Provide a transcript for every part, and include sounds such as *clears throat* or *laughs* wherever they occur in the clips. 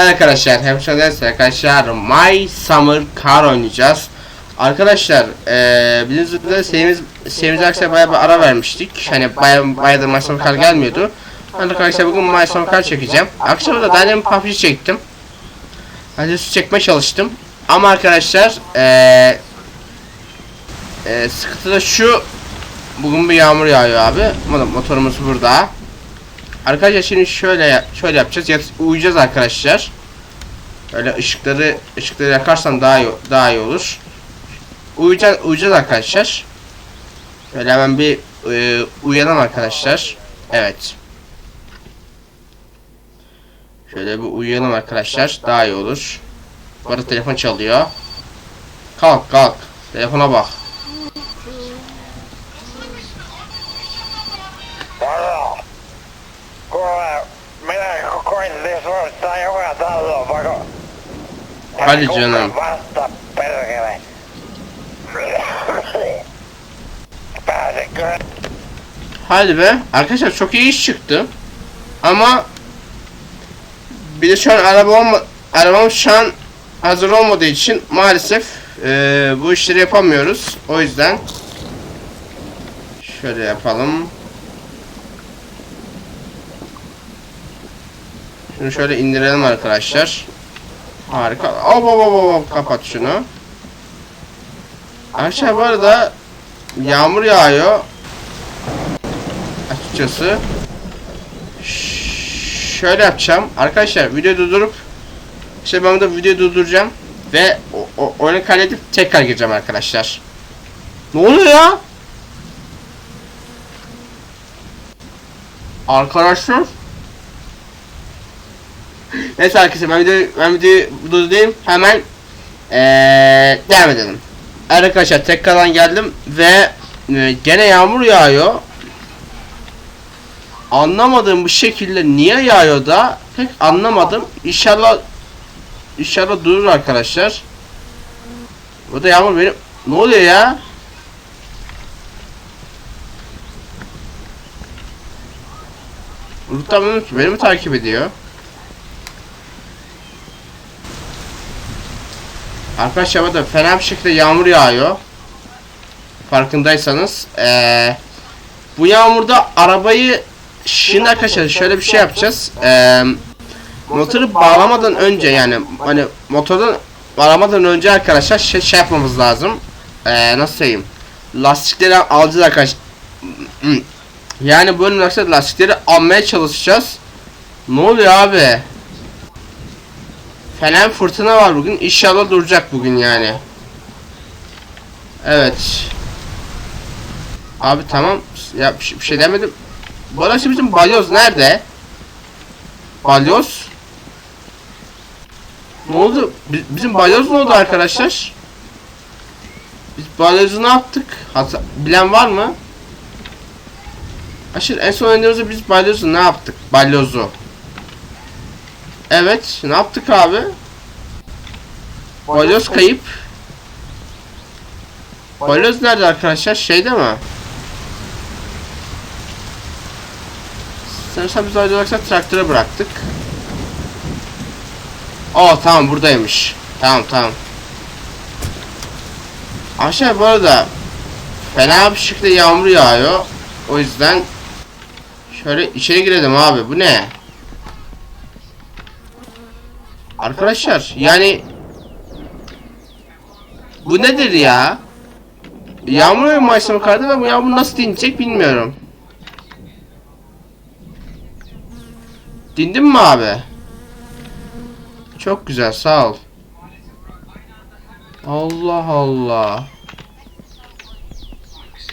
Evet arkadaşlar hemşehriler arkadaşlar My Summer Car oynayacağız. Arkadaşlar eee bildiğiniz üzere serimiz serimize arkadaşlar bayağı bir ara vermiştik. Hani bayağı bayağı da My Summer Car gelmiyordu. Arkadaşlar bugün My Summer Car çekeceğim. Akşam da demin PUBG çektim. Hadi su çekmeye çalıştım. Ama arkadaşlar eee eee sıkıntı da şu Bugün bir yağmur yağıyor abi. Motorumuz burada. Arkadaşlar şimdi şöyle şöyle yapacağız. Yat, uyuyacağız arkadaşlar. Böyle ışıkları ışıkları yakarsam daha iyi daha iyi olur. Uyuyacağız uyuyacağız arkadaşlar. Böyle hemen bir e, uyanalım arkadaşlar. Evet. Şöyle bir uyuyalım arkadaşlar. Daha iyi olur. Bu arada telefon çalıyor. Kalk kalk. Telefona bak. Hadi canım. Hadi be. Arkadaşlar çok iyi iş çıktı. Ama bir de şu an araba olma arabam şu an hazır olmadığı için maalesef eee, bu işleri yapamıyoruz. O yüzden şöyle yapalım. Şunu şöyle indirelim arkadaşlar. Harika. Hop hop hop hop kapat şunu. Arkadaşlar bu arada yağmur yağıyor açıkçası. Ş- Şöyle yapacağım. Arkadaşlar videoyu durdurup işte ben de videoyu durduracağım ve o, oyunu kaydedip tekrar gireceğim arkadaşlar. Ne oluyor ya? Arkadaşlar Neyse arkadaşlar ben videoyu, ben videoyu durdurayım hemen ee, devam edelim. Arkadaşlar tekrardan geldim ve e, gene yağmur yağıyor anlamadığım bir şekilde niye yağıyor da pek anlamadım. İnşallah inşallah durur arkadaşlar. Bu da yağmur benim ne oluyor ya? Rutam beni, beni mi takip ediyor? Arkadaşlar burada fena bir şekilde yağmur yağıyor. Farkındaysanız. Eee bu yağmurda arabayı Şimdi arkadaşlar şöyle bir şey yapacağız. Ee, motoru bağlamadan önce yani hani motordan bağlamadan önce arkadaşlar şey, şey yapmamız lazım. Ee, nasıl söyleyeyim? Lastikleri alacağız arkadaşlar. Yani bu arkadaşlar lastikleri almaya çalışacağız. Ne oluyor abi? Bir fırtına var bugün. İnşallah duracak bugün yani. Evet. Abi tamam. Ya bir şey, şey demedim. Bu arada bizim balyoz nerede? Balyoz? Ne oldu? Bi- Bizim balyoz ne oldu arkadaşlar? Biz balyozu ne yaptık? Hata bilen var mı? Aşır en son oynadığımızda biz balyozu ne yaptık? Balyozu. Evet, ne yaptık abi? Balyoz kayıp. Balyoz nerede arkadaşlar? Şeyde mi? Sanırsam biz ayrı olarak traktöre bıraktık. Aa tamam buradaymış. Tamam tamam. Aşağı bu arada fena bir şekilde yağmur yağıyor. O yüzden şöyle içeri girelim abi. Bu ne? Arkadaşlar yani bu nedir ya? Yağmur yağıyor Mayıs'ın karda ve bu yağmur nasıl dinecek bilmiyorum. Dindin mi abi? Çok güzel sağ ol. Allah Allah.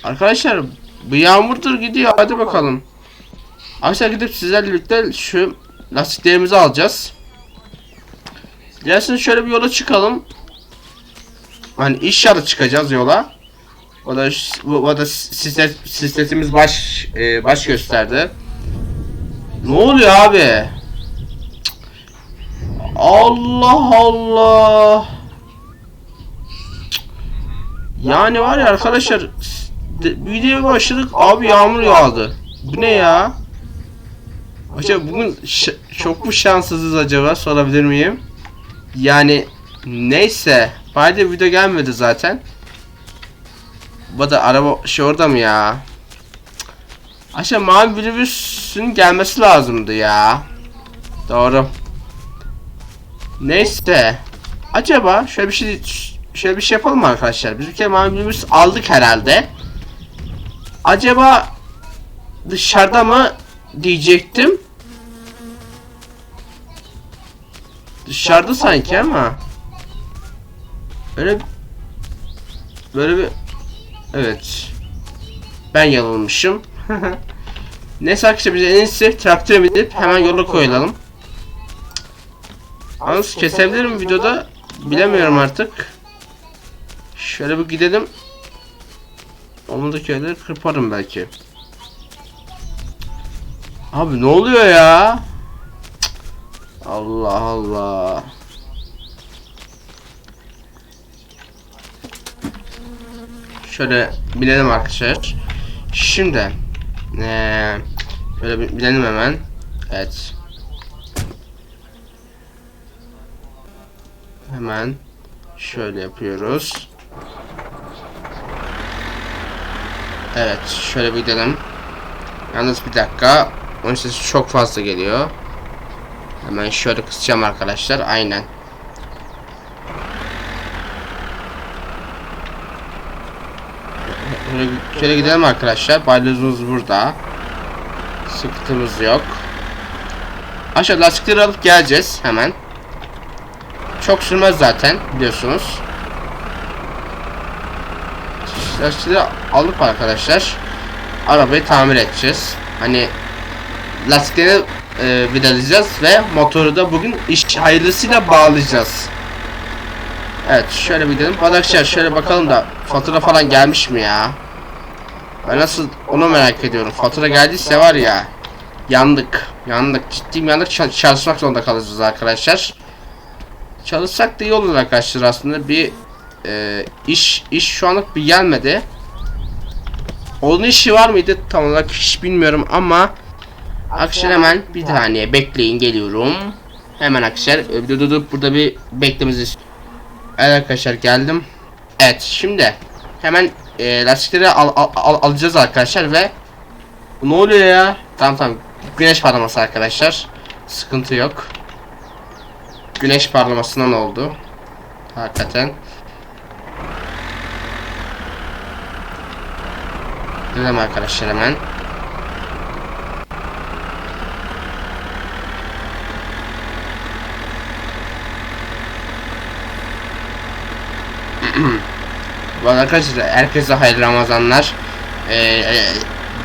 Arkadaşlar bu yağmurdur gidiyor hadi bakalım. Arkadaşlar gidip sizlerle birlikte şu lastiklerimizi alacağız. Dilerseniz şöyle bir yola çıkalım. Hani inşallah çıkacağız yola. O da o da sislet, sisletimiz baş e, baş gösterdi. Ne oluyor abi? Allah Allah. Yani var ya arkadaşlar de- videoya başladık abi yağmur yağdı. Bu ne ya? Acaba bugün Çok mu şanssızız acaba sorabilir miyim? Yani neyse. Bari video gelmedi zaten. Bu da araba şey orada mı ya? Aşağı mavi minibüsün gelmesi lazımdı ya. Doğru. Neyse. Acaba şöyle bir şey şöyle bir şey yapalım mı arkadaşlar? Biz bir kere mavi minibüs aldık herhalde. Acaba dışarıda mı diyecektim. Dışarıda sanki ama. Öyle böyle bir evet. Ben yanılmışım. *laughs* Neyse arkadaşlar biz en iyisi traktöre binip hemen yola koyulalım. Yalnız kesebilirim videoda. Bilemiyorum artık. Şöyle bir gidelim. Omundaki yerleri kırparım belki. Abi ne oluyor ya? Allah Allah. Şöyle bilelim arkadaşlar. Şimdi ee, şöyle bir bilelim hemen. Evet. Hemen şöyle yapıyoruz. Evet, şöyle bir gidelim. Yalnız bir dakika. Onun sesi çok fazla geliyor. Hemen şöyle kısacağım arkadaşlar. Aynen. Şöyle, şöyle gidelim arkadaşlar. Balyozumuz burada. Sıkıntımız yok. Aşağı lastikleri alıp geleceğiz hemen. Çok sürmez zaten biliyorsunuz. Lastikleri alıp arkadaşlar arabayı tamir edeceğiz. Hani lastikleri e, vidalayacağız ve motoru da bugün iş hayırlısıyla bağlayacağız. Evet şöyle bir gidelim. Arkadaşlar şöyle bakalım da fatura falan gelmiş mi ya? Ben nasıl onu merak ediyorum. Fatura geldiyse var ya yandık. Yandık. Ciddiyim yandık. Çalışmak zorunda kalacağız arkadaşlar. Çalışsak da iyi olur arkadaşlar aslında. Bir e, iş iş şu anlık bir gelmedi. Onun işi var mıydı tam olarak hiç bilmiyorum ama Arkadaşlar hemen bir saniye bekleyin geliyorum. Hemen arkadaşlar e, dur dur burada bir beklememizi Evet arkadaşlar geldim. Evet şimdi hemen e, lastikleri al, al- al- alacağız arkadaşlar ve ne oluyor ya? Tamam tamam güneş parlaması arkadaşlar. Sıkıntı yok. Güneş parlamasından oldu. Hakikaten. Gidelim arkadaşlar hemen. *clears throat* Arada arkadaşlar herkese hayırlı Ramazanlar ee, e,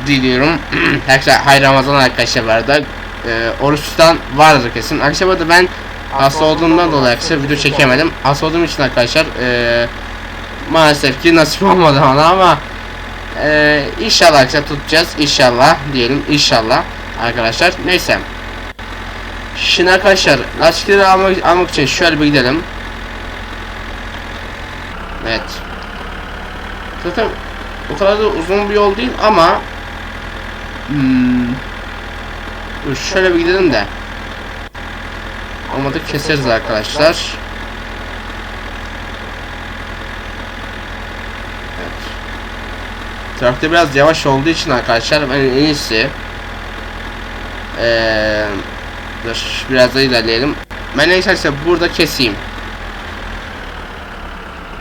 diliyorum. *clears throat* herkese hayırlı Ramazan arkadaşlar bu arada. Ee, oruç tutan vardır kesin. Bu arada ben hasta olduğumdan dolayı arkadaşlar video çekemedim. Hasta olduğum için arkadaşlar ee, maalesef ki nasip olmadı bana ama ee, inşallah arkadaşlar tutacağız. İnşallah diyelim. inşallah arkadaşlar. Neyse. Şimdi arkadaşlar lastikleri almak, almak için şöyle bir gidelim. Evet. Zaten o kadar da uzun bir yol değil ama hmm, dur şöyle bir gidelim de olmadı keseriz arkadaşlar. Evet. Trafikte biraz yavaş olduğu için arkadaşlar ben en iyisi ee, dur biraz da ilerleyelim. Ben en iyisi burada keseyim.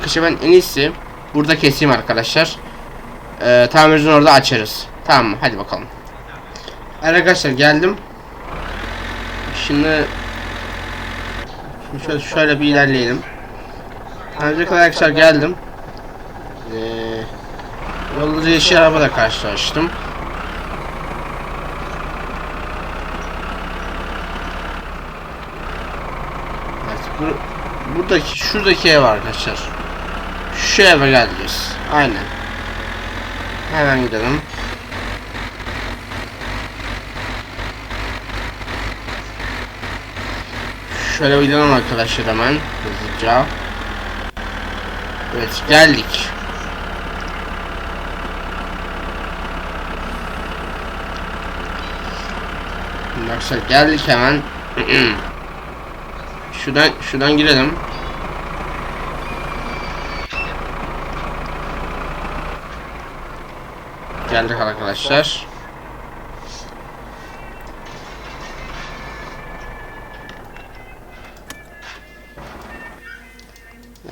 Kışı ben en iyisi burada keseyim arkadaşlar. Ee, tamircinin orada açarız. Tamam mı? Hadi bakalım. Arkadaşlar geldim. Şimdi şimdi şöyle, şöyle bir ilerleyelim. Tamirci arkadaşlar geldim. Ee, yolda yeşil arabada karşılaştım. Evet, bu, buradaki şuradaki ev arkadaşlar. Şu eve geleceğiz. Aynen. Hemen gidelim. Şöyle gidelim arkadaşlar hemen hızlıca. Evet geldik. Arkadaşlar geldik hemen *clears throat* şuradan şuradan girelim. Geldik arkadaşlar.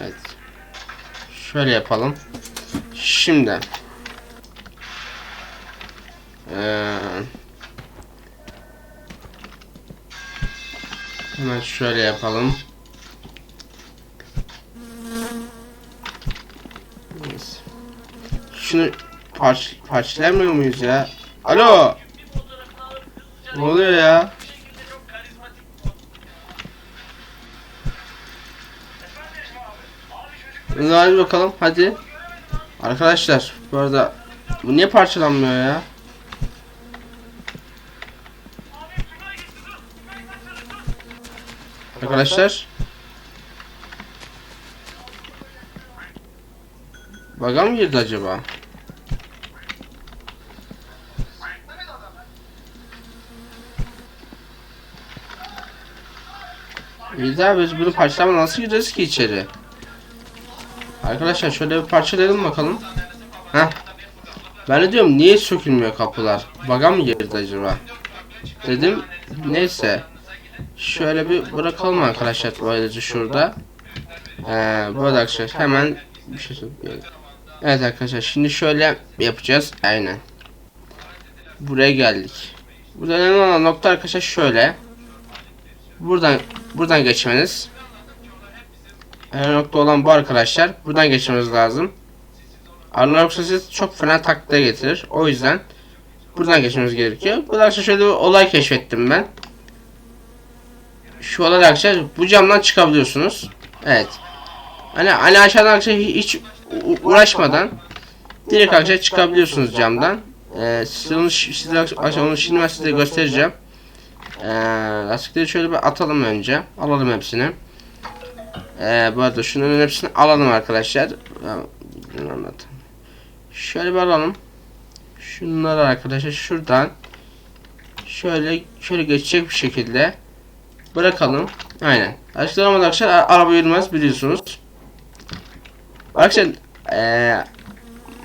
Evet. Şöyle yapalım. Şimdi. Ee, hemen şöyle yapalım. Şunu parç parçalamıyor muyuz ya? Alo. Ne oluyor ya? Hadi bakalım hadi. Arkadaşlar bu arada bu niye parçalanmıyor ya? Arkadaşlar Baga mı girdi acaba? İyi de biz bunu parçalama nasıl gireceğiz ki içeri? Arkadaşlar şöyle bir parçalayalım bakalım. Heh. Ben de diyorum niye sökülmüyor kapılar? Baga mı girdi acaba? Dedim neyse. Şöyle bir bırakalım arkadaşlar böylece şurada. Ee, böyle arkadaşlar hemen bir şey söyleyeyim. Evet arkadaşlar şimdi şöyle yapacağız. Aynen. Buraya geldik. Burada önemli olan nokta arkadaşlar şöyle. Buradan buradan geçmeniz. En nokta olan bu arkadaşlar. Buradan geçmemiz lazım. Arılar yoksa sizi çok fena taklaya getirir. O yüzden buradan geçmemiz gerekiyor. Bu da arkadaşlar şöyle bir olay keşfettim ben. Şu olay arkadaşlar bu camdan çıkabiliyorsunuz. Evet. Hani, hani aşağıdan arkadaşlar hiç uğraşmadan direkt arkadaşlar çıkabiliyorsunuz camdan. Ee, size onu, size onu şimdi ben size göstereceğim. Ee, lastikleri şöyle bir atalım önce. Alalım hepsini. Ee, bu arada şunların hepsini alalım arkadaşlar. Ee. Şöyle bir alalım. Şunları arkadaşlar şuradan şöyle şöyle geçecek bir şekilde bırakalım. Aynen. Ama arkadaşlar araba yürümez biliyorsunuz. Arkadaşlar eee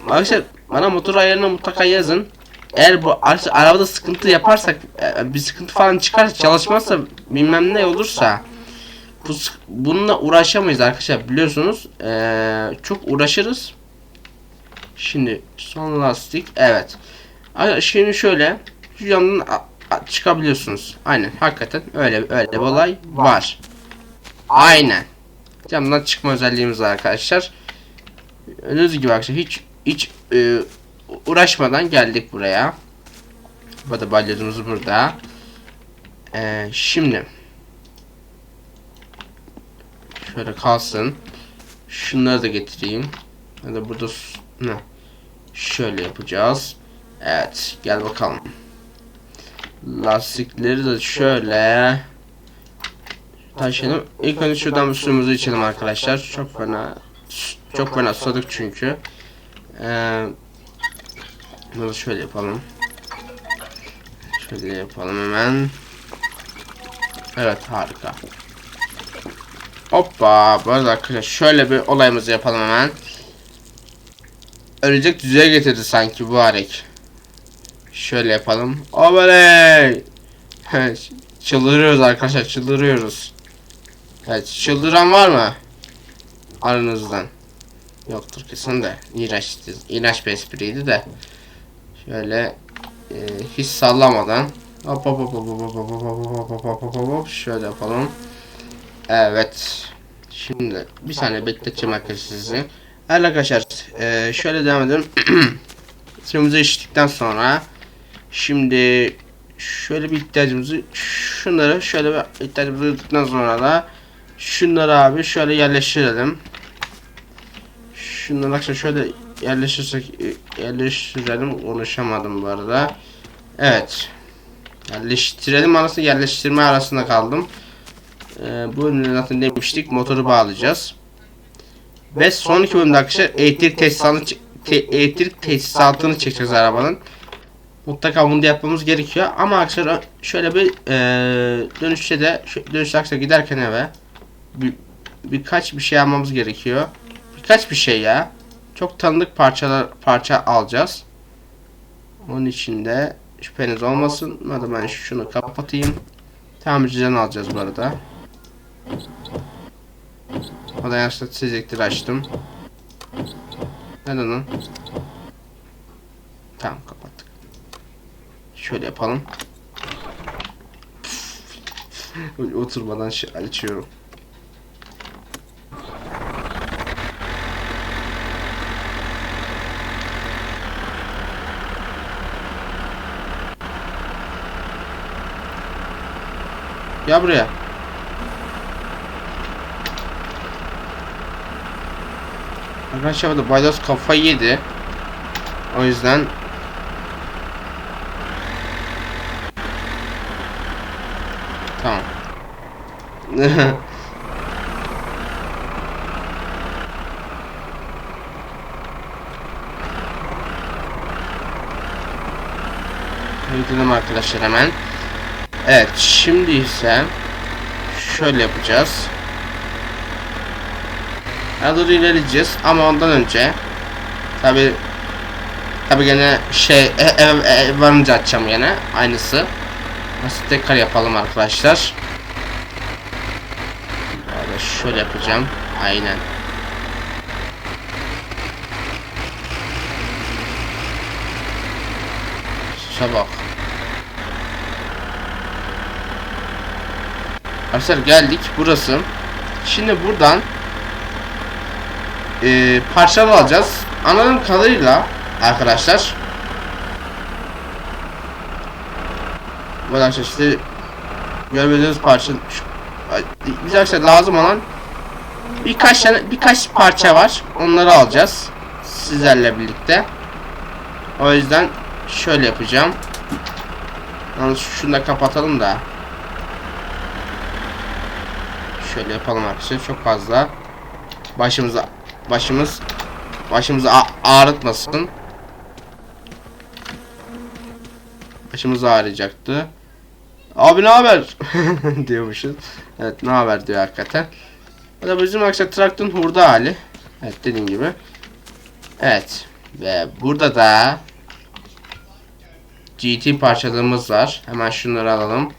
arkadaşlar bana motor ayarını mutlaka yazın. Eğer bu arabada sıkıntı yaparsak e, bir sıkıntı falan çıkarsa çalışmazsa bilmem ne olursa bu bununla uğraşamayız arkadaşlar biliyorsunuz. Eee, çok uğraşırız. Şimdi son lastik evet. Şimdi şöyle şu yandan çıkabiliyorsunuz. Aynen hakikaten öyle öyle bir olay var. Aynen. Camdan çıkma özelliğimiz var arkadaşlar. Gördüğünüz gibi arkadaşlar hiç hiç e, uğraşmadan geldik buraya. Bu da balyozumuz burada. E, şimdi şöyle kalsın. Şunları da getireyim. Ya da burada ne? Şöyle yapacağız. Evet, gel bakalım. Lastikleri de şöyle taşıyalım. İlk önce şuradan suyumuzu içelim arkadaşlar. Çok fena çok fena susadık çünkü. Ee, bunu şöyle yapalım. Şöyle yapalım hemen. Evet harika. Hoppa. Bu arada arkadaşlar şöyle bir olayımızı yapalım hemen. Ölecek düzeye getirdi sanki bu harek. Şöyle yapalım. Oley! çıldırıyoruz arkadaşlar çıldırıyoruz. Evet çıldıran var mı? Aranızdan. Yoktur kesin de. İğrenç, iğrenç bir espriydi de. Şöyle e, hiç sallamadan. Hop hop hop hop hop hop hop hop hop hop hop hop şöyle yapalım. Evet. Şimdi bir saniye bekleteceğim arkadaşlar sizi. Evet arkadaşlar e, şöyle devam edelim. Suyumuzu içtikten sonra şimdi şöyle bir ihtiyacımızı şunları şöyle bir ihtiyacımızı duyduktan sonra da şunları abi şöyle yerleştirelim. Şunları arkadaşlar şöyle yerleştirsek yerleştirelim konuşamadım bu arada. Evet. Yerleştirelim arasında yerleştirme arasında kaldım. Ee, bu bölümde zaten demiştik motoru bağlayacağız. Ve son iki bölümde arkadaşlar elektrik tesisatını, te- elektrik tesisatını çekeceğiz arabanın. Mutlaka bunu da yapmamız gerekiyor. Ama arkadaşlar şöyle bir e, dönüşte de dönüşte arkadaşlar giderken eve bir, birkaç bir şey almamız gerekiyor. Birkaç bir şey ya. Çok tanıdık parçalar parça alacağız. Onun için de şüpheniz olmasın. Hadi ben şunu kapatayım. Tamirciden alacağız bu arada. O da yanlışlıkla açtım. Neden lan? Tamam kapattık. Şöyle yapalım. *laughs* Oturmadan açıyorum. Gel buraya. Arkadaşlar da Baydos kafayı yedi. O yüzden Tamam. *laughs* Gidelim arkadaşlar hemen. Evet şimdi ise şöyle yapacağız. Doğru ilerleyeceğiz ama ondan önce tabi tabi gene şey e, ev, ev varınca açacağım gene aynısı. Nasıl tekrar yapalım arkadaşlar. Böyle şöyle yapacağım. Aynen. Şuna. Arkadaşlar geldik burası. Şimdi buradan e, parçalı alacağız. Anladığım kadarıyla arkadaşlar bu arkadaşlar işte görmediğiniz parça bize arkadaşlar lazım olan birkaç tane birkaç parça var. Onları alacağız sizlerle birlikte. O yüzden şöyle yapacağım. Yalnız şunu da kapatalım da. Şöyle yapalım arkadaşlar. Çok fazla başımıza başımız başımızı ağrıtmasın. Başımız ağrıyacaktı. Abi ne haber? *laughs* diyormuşuz. Evet ne haber diyor hakikaten. Bu da bizim arkadaşlar traktörün hurda hali. Evet dediğim gibi. Evet. Ve burada da GT parçalarımız var. Hemen şunları alalım.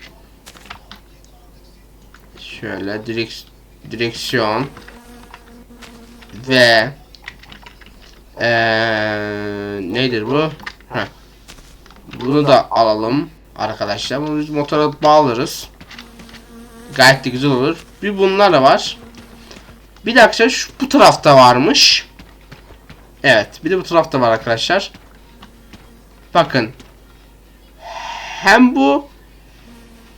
Şöyle direkt direksiyon ve eee nedir bu? Heh. Bunu da alalım arkadaşlar. Bunu biz motora bağlarız. Gayet de güzel olur. Bir bunlar da var. Bir arkadaşlar şu bu tarafta varmış. Evet, bir de bu tarafta var arkadaşlar. Bakın. Hem bu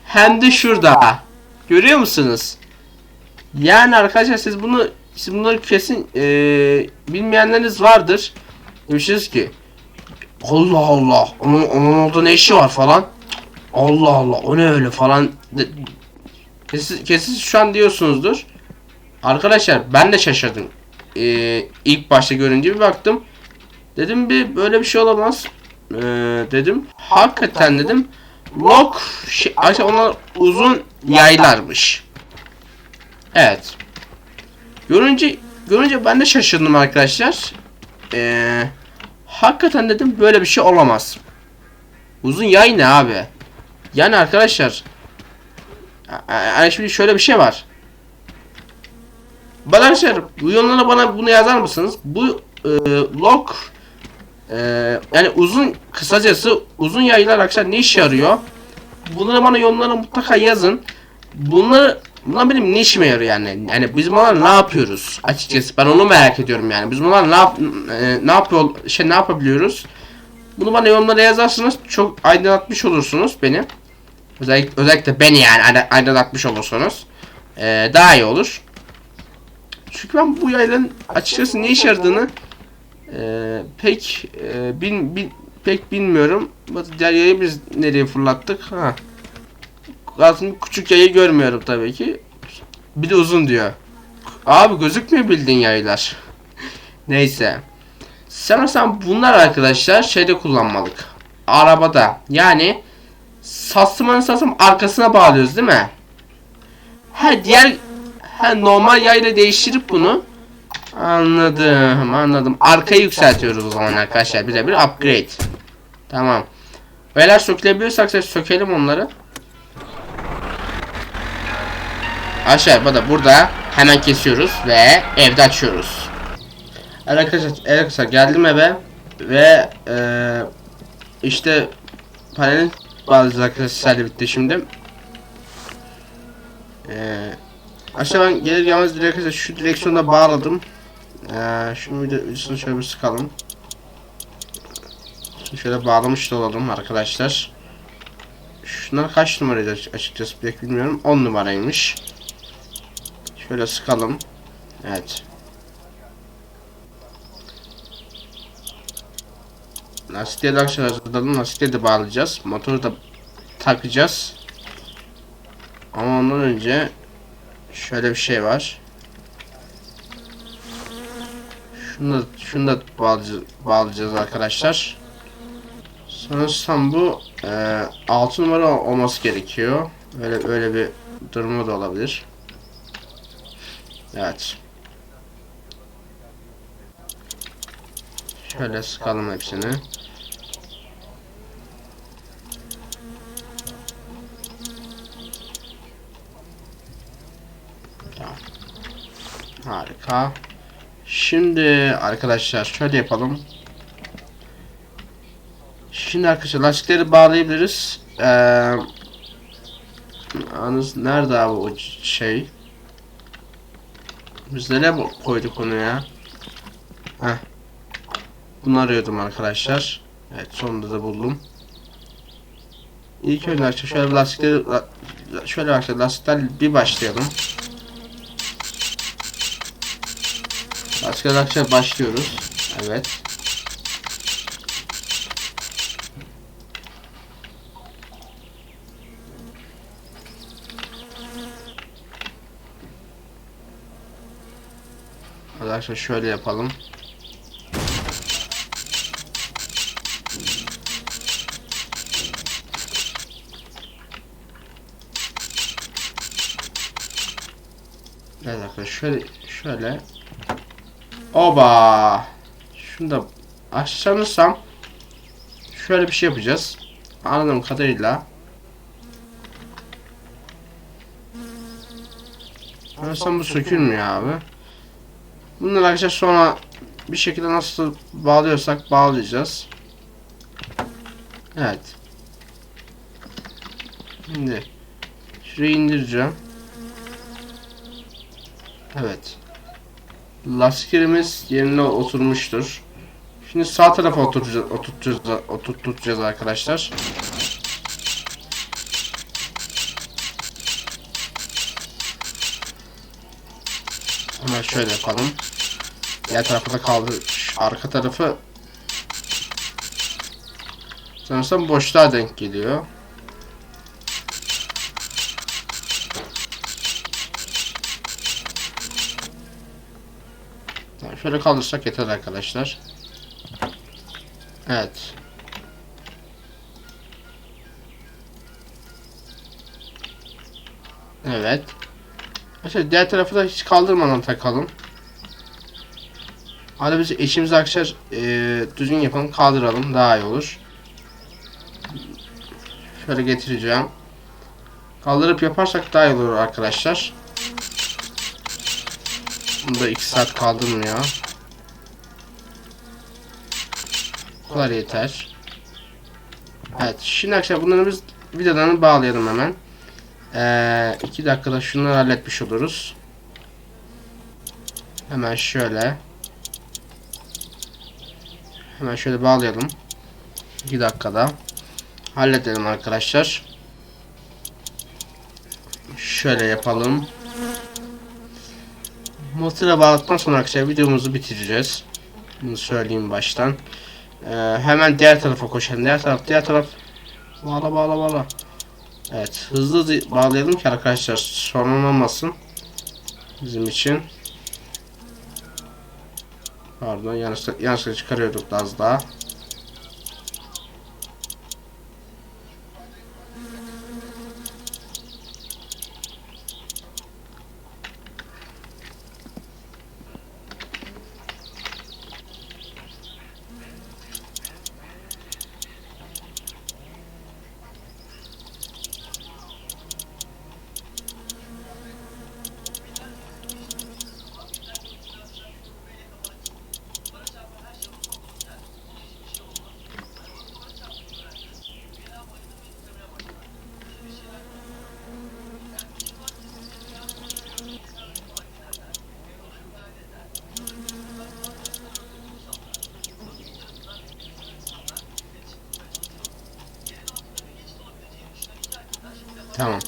hem de şurada. Görüyor musunuz? Yani arkadaşlar siz bunu siz bunları kesin eee, bilmeyenleriniz vardır. Demişsiniz ki Allah Allah onun, onun orada ne işi var falan. Allah Allah o ne öyle falan. Kesin, kesin şu an diyorsunuzdur. Arkadaşlar ben de şaşırdım. Eee ilk başta görünce bir baktım. Dedim bir böyle bir şey olamaz. Eee, dedim. Hakikaten dedim. Lock şey, arkadaşlar onlar uzun yaylarmış. Evet. Görünce görünce ben de şaşırdım arkadaşlar. Eee hakikaten dedim böyle bir şey olamaz. Uzun yay ne abi? Yani arkadaşlar yani şimdi şöyle bir şey var. Arkadaşlar bu yorumlara bana bunu yazar mısınız? Bu e, lock e, yani uzun kısacası uzun yaylar arkadaşlar ne işe yarıyor? Bunları bana yorumlara mutlaka yazın. Bunları bunlar benim ne işime yarıyor yani? Yani biz bunlar ne yapıyoruz? Açıkçası ben onu merak ediyorum yani. Biz bunlar ne yap e, ne yapıyor şey ne yapabiliyoruz? Bunu bana yorumlara yazarsanız çok aydınlatmış olursunuz beni. Özellikle, özellikle beni yani aydınlatmış olursanız e, daha iyi olur. Çünkü ben bu yayların açıkçası ne işe yaradığını e, pek e, bin, bin, pek bilmiyorum. Diğer yayı biz nereye fırlattık? Ha. Aslında küçük yayı görmüyorum tabii ki. Bir de uzun diyor. Abi gözükmüyor bildiğin yaylar. *laughs* Neyse. Sanırsam bunlar arkadaşlar şeyde kullanmalık. arabada. Yani sasım sasım arkasına bağlıyoruz değil mi? Ha diğer ha normal yayla değiştirip bunu anladım anladım. Arkayı yükseltiyoruz o zaman arkadaşlar. Bize bir upgrade. Tamam. Beyler sökülebiliyorsak sökelim onları. Aşağı da burada hemen kesiyoruz ve evde açıyoruz. Arkadaşlar, arkadaşlar geldim eve ve eee işte panelin bazı arkadaşlar sizlerle bitti şimdi. Eee aşağı ben gelir gelmez direkt şu direksiyona bağladım. Eee şunu üstünü şöyle bir sıkalım. Şöyle bağlamış da olalım arkadaşlar. Şunlar kaç numaraydı aç- açıkçası pek bilmiyorum. 10 numaraymış. Şöyle sıkalım. Evet. Lastikleri de arkadaşlar hazırladım. Lastikleri de bağlayacağız. Motoru da takacağız. Ama ondan önce şöyle bir şey var. Şunu da, şunu da bağlayacağız, arkadaşlar. Sanırsam bu e, 6 numara olması gerekiyor. Öyle öyle bir durumu da olabilir. Evet. Şöyle sıkalım hepsini. Harika. Şimdi arkadaşlar şöyle yapalım. Şimdi arkadaşlar lastikleri bağlayabiliriz. Ee, yalnız nerede abi o şey? Biz nereye koyduk onu ya? Heh. Bunu arıyordum arkadaşlar. Evet sonunda da buldum. İlk önce şöyle lastikleri la- şöyle arkadaşlar lastikler bir başlayalım. Lastikler arkadaşlar başlıyoruz. Evet. Arkadaşlar şöyle yapalım. Evet arkadaşlar şöyle şöyle. Oba. Şunu da aşağınırsam şöyle bir şey yapacağız. Anladığım kadarıyla Sanırsam bu sökülmüyor abi. Bunları arkadaşlar sonra bir şekilde nasıl bağlıyorsak bağlayacağız. Evet. Şimdi şurayı indireceğim. Evet. Lastiklerimiz yerine oturmuştur. Şimdi sağ tarafa oturacağız, oturtacağız, oturtacağız arkadaşlar. Hemen şöyle yapalım. Diğer tarafı da kaldı. Arka tarafı sanırsam boşluğa denk geliyor. Tamam, şöyle kaldırsak yeter arkadaşlar. Evet. Evet. Arkadaşlar diğer tarafı da hiç kaldırmadan takalım. Hadi biz eşimizi arkadaşlar e, düzgün yapalım kaldıralım daha iyi olur. Şöyle getireceğim. Kaldırıp yaparsak daha iyi olur arkadaşlar. Bunda 2 saat kaldırmıyor. Bu kadar yeter. Evet şimdi arkadaşlar bunları biz vidalarını bağlayalım hemen. 2 dakikada şunları halletmiş oluruz. Hemen şöyle. Hemen şöyle bağlayalım. 2 dakikada. Halledelim arkadaşlar. Şöyle yapalım. Motora bağladıktan sonra arkadaşlar videomuzu bitireceğiz. Bunu söyleyeyim baştan. Ee, hemen diğer tarafa koşalım. Diğer taraf, diğer taraf. Bağla bağla bağla. Evet hızlı hızlı bağlayalım ki arkadaşlar sorun olmasın. Bizim için. Pardon yanlışlıkla, yanlışlıkla çıkarıyorduk az daha. Tamam.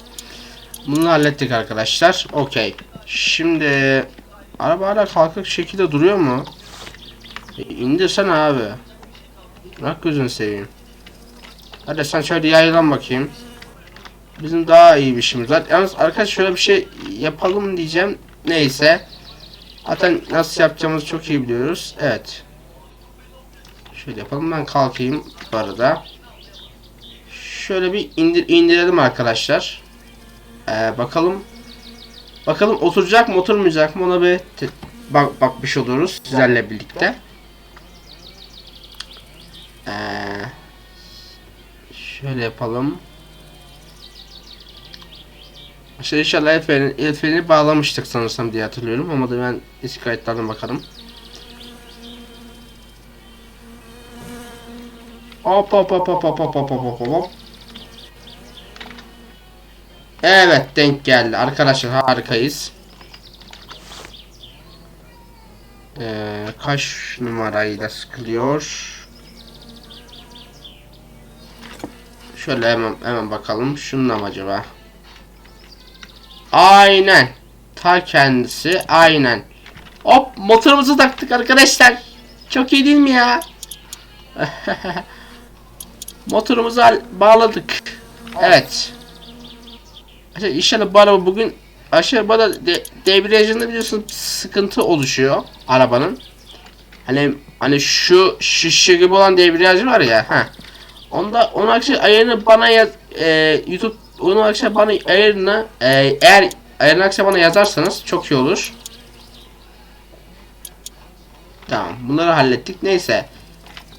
Bunu hallettik arkadaşlar. Okey. Şimdi araba hala kalkık şekilde duruyor mu? E, indirsene abi. Bırak gözünü seveyim. Hadi sen şöyle yaylan bakayım. Bizim daha iyi bir işimiz var. Yalnız arkadaş şöyle bir şey yapalım diyeceğim. Neyse. Zaten nasıl yapacağımızı çok iyi biliyoruz. Evet. Şöyle yapalım. Ben kalkayım bu arada. Şöyle bir indir indirelim arkadaşlar. Ee, bakalım. Bakalım oturacak mı oturmayacak mı ona bir bak bakmış oluruz sizlerle birlikte. Ee, şöyle yapalım. İşte inşallah el freni, el freni bağlamıştık sanırsam diye hatırlıyorum ama da ben eski kayıtlardan bakalım. Hop hop hop hop hop hop hop hop hop. Evet denk geldi arkadaşlar harikayız. Ee, kaç numarayla sıkılıyor? Şöyle hemen hemen bakalım. Şununla mı acaba? Aynen. Ta kendisi aynen. Hop motorumuzu taktık arkadaşlar. Çok iyi değil mi ya? *laughs* Motorumuzu bağladık. Evet. İşte inşallah bu araba bugün aşağı bana de, debriyajında biliyorsun sıkıntı oluşuyor arabanın. Hani hani şu şişe gibi olan debriyaj var ya. Ha. Onda onun akşam ayarını bana yaz e, YouTube onun akşam bana ayarını e, eğer ayarını akşam bana yazarsanız çok iyi olur. Tamam bunları hallettik neyse.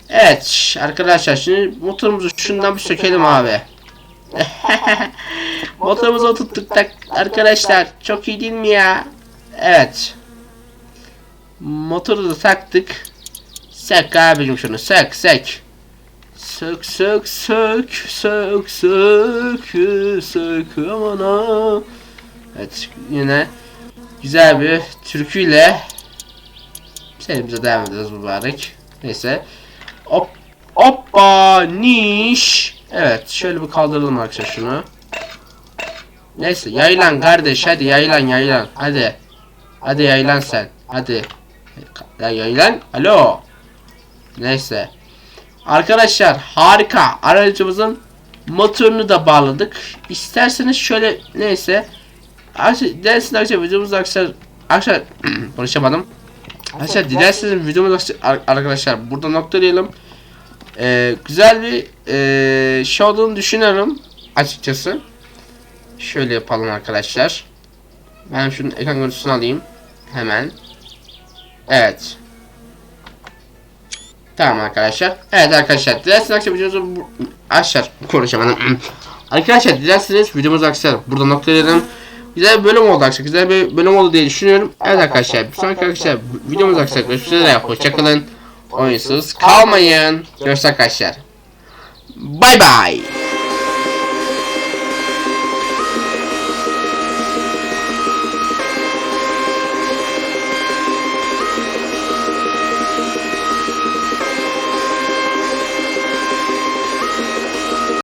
Evet arkadaşlar şimdi motorumuzu şundan bir sökelim abi. *laughs* Motorumuzu oturttuk tak arkadaşlar çok iyi değil mi ya? Evet. Motoru da taktık. Sök abicim şunu sök sök. Sök sök sök sök sök sök aman ha. Evet yine güzel bir türküyle serimize devam edeceğiz mübarek. Neyse. Hop hoppa niş. Evet şöyle bir kaldıralım arkadaşlar şunu. Neyse yaylan kardeş hadi yaylan yaylan hadi. Hadi yaylan sen hadi. Ya yaylan alo. Neyse. Arkadaşlar harika aracımızın motorunu da bağladık. İsterseniz şöyle neyse. Dilerseniz arkadaşlar videomuzu arkadaşlar *clears throat* arkadaşlar konuşamadım. Arkadaşlar dilerseniz videomuzu arkadaşlar burada noktalayalım. Ee, güzel bir ee, şey olduğunu düşünüyorum açıkçası. Şöyle yapalım arkadaşlar. Ben şunun ekran görüntüsünü alayım. Hemen. Evet. Tamam arkadaşlar. Evet arkadaşlar. Dilerseniz akşam videomuzu bu- aşağı konuşamadım. *clears throat* arkadaşlar dilerseniz videomuzu akşam burada noktalayalım. Güzel bir bölüm oldu arkadaşlar. Güzel bir bölüm oldu diye düşünüyorum. Evet arkadaşlar. Bir sonraki arkadaşlar videomuz. Görüşmek üzere. Hoşçakalın. Oyunsuz kalmayın. Görüşürüz arkadaşlar. Bay bay.